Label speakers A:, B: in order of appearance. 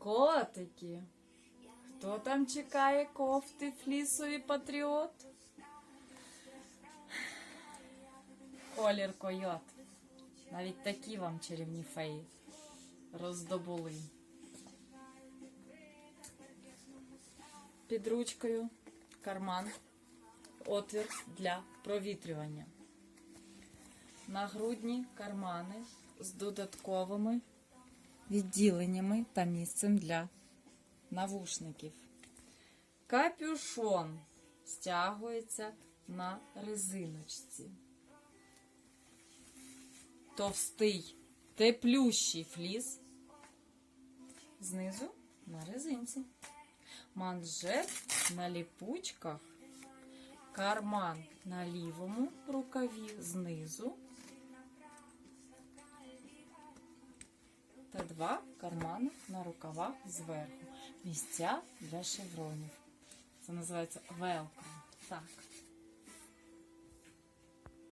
A: Котики. Хто там чекає кофти флісові патріот? Колір койот. Навіть такі вам чарівні феї роздобули. Під ручкою карман, отвір для провітрювання. Нагрудні кармани з додатковими відділеннями та місцем для навушників. Капюшон стягується на резиночці. Товстий, теплющий фліс знизу на резинці. Манжет на ліпучках, карман на лівому рукаві знизу два кармани на рукавах зверху. Місця для шевронів. Це називається велкро. Так.